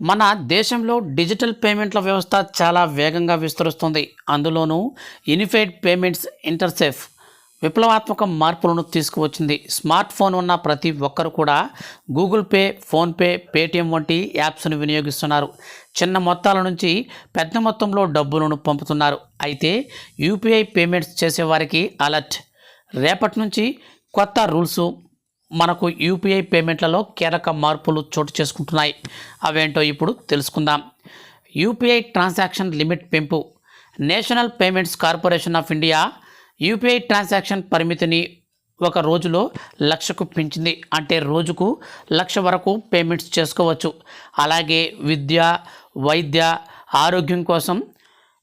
మన దేశంలో డిజిటల్ పేమెంట్ల వ్యవస్థ చాలా వేగంగా విస్తరిస్తుంది. అందులోనూ యూనిఫైడ్ పేమెంట్స్ ఇంటర్సెఫ్ విప్లవాత్మక మార్పులను తీసుకువచ్చింది. స్మార్ట్ ఫోన్ ఉన్న ప్రతి ఒక్కరు కూడా గూగుల్ పే ఫోన్పే పేటిఎం వంటి యాప్స్ను వినియోగిస్తున్నారు. చిన్న మొత్తాల నుంచి పెద్ద మొత్తంలో డబ్బులను పంపుతున్నారు. అయితే యూపీఐ పేమెంట్స్ చేసేవారికి అలర్ట్. రేపటి నుంచి కొత్త రూల్స్ మనకు యూపీఐ పేమెంట్లలో కీలక మార్పులు చోటు చేసుకుంటున్నాయి. అవేంటో ఇప్పుడు తెలుసుకుందాం. యూపీఐ ట్రాన్సాక్షన్ లిమిట్ పెంపు. National Payments Corporation of India UPI transaction పరిమితిని ఒక రోజులో లక్షకు పెంచింది. అంటే రోజుకు లక్ష వరకు పేమెంట్స్ చేసుకోవచ్చు. అలాగే విద్య వైద్య ఆరోగ్యం కోసం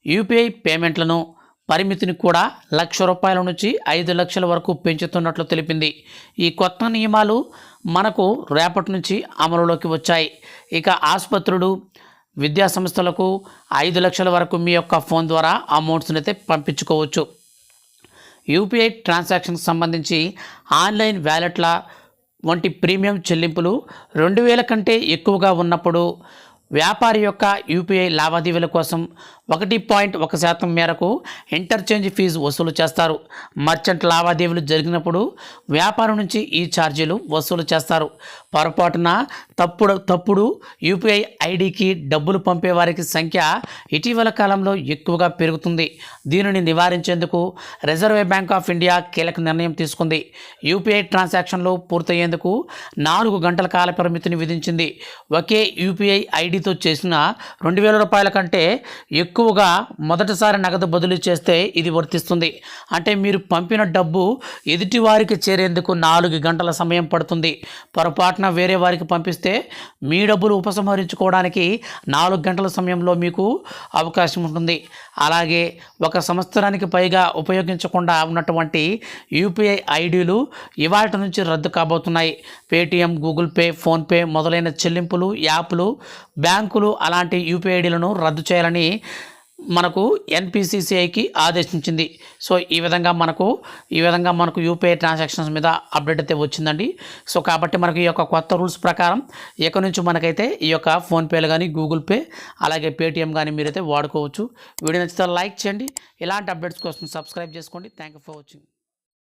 యూపీఐ పేమెంట్లను పరిమితిని కూడా లక్ష రూపాయల నుంచి ఐదు లక్షల వరకు పెంచుతున్నట్లు తెలిపింది. ఈ కొత్త నియమాలు మనకు రేపటి నుంచి అమలులోకి వచ్చాయి. ఇక ఆసుపత్రులు విద్యా సంస్థలకు ఐదు లక్షల వరకు మీ యొక్క ఫోన్ ద్వారా అమౌంట్స్ని అయితే పంపించుకోవచ్చు. యూపీఐ ట్రాన్సాక్షన్కి సంబంధించి ఆన్లైన్ వ్యాలెట్ల వంటి ప్రీమియం చెల్లింపులు రెండు వేల కంటే ఎక్కువగా ఉన్నప్పుడు వ్యాపారి యొక్క యూపీఐ లావాదేవీల కోసం ఒకటి పాయింట్ ఒక శాతం మేరకు ఇంటర్చేంజ్ ఫీజు వసూలు చేస్తారు. మర్చెంట్ లావాదేవీలు జరిగినప్పుడు వ్యాపారం నుంచి ఈ ఛార్జీలు వసూలు చేస్తారు. పొరపాటున తప్పుడు తప్పుడు యూపీఐ ఐడికి డబ్బులు పంపేవారికి సంఖ్య ఇటీవల కాలంలో ఎక్కువగా పెరుగుతుంది. దీనిని నివారించేందుకు రిజర్వ్ బ్యాంక్ ఆఫ్ ఇండియా కీలక నిర్ణయం తీసుకుంది. యూపీఐ ట్రాన్సాక్షన్లు పూర్తయ్యేందుకు నాలుగు గంటల కాల పరిమితిని విధించింది. ఒకే యూపీఐ ఐడితో చేసిన రెండు వేల రూపాయల కంటే ఎక్కువ ఎక్కువగా మొదటిసారి నగదు బదిలీ చేస్తే ఇది వర్తిస్తుంది. అంటే మీరు పంపిన డబ్బు ఎదుటి వారికి చేరేందుకు నాలుగు గంటల సమయం పడుతుంది. పొరపాటున వేరే వారికి పంపిస్తే మీ డబ్బులు ఉపసంహరించుకోవడానికి నాలుగు గంటల సమయంలో మీకు అవకాశం ఉంటుంది. అలాగే ఒక సంవత్సరానికి పైగా ఉపయోగించకుండా ఉన్నటువంటి యూపీఐ ఐడీలు ఇవాటి నుంచి రద్దు కాబోతున్నాయి. పేటిఎం గూగుల్ పే ఫోన్పే మొదలైన చెల్లింపులు యాప్లు బ్యాంకులు అలాంటి యూపీఐ ఐడీలను రద్దు చేయాలని మనకు ఎన్పిసిసిఐకి ఆదేశించింది. సో ఈ విధంగా మనకు ఈ విధంగా మనకు యూపీఐ ట్రాన్సాక్షన్స్ మీద అప్డేట్ అయితే వచ్చిందండి. సో కాబట్టి మనకు ఈ యొక్క కొత్త రూల్స్ ప్రకారం ఇక నుంచి మనకైతే ఈ యొక్క ఫోన్పేలు కానీ గూగుల్ పే అలాగే పేటిఎం కానీ మీరైతే వాడుకోవచ్చు. వీడియో నచ్చితే లైక్ చేయండి. ఇలాంటి అప్డేట్స్ కోసం సబ్స్క్రైబ్ చేసుకోండి. Thank you for watching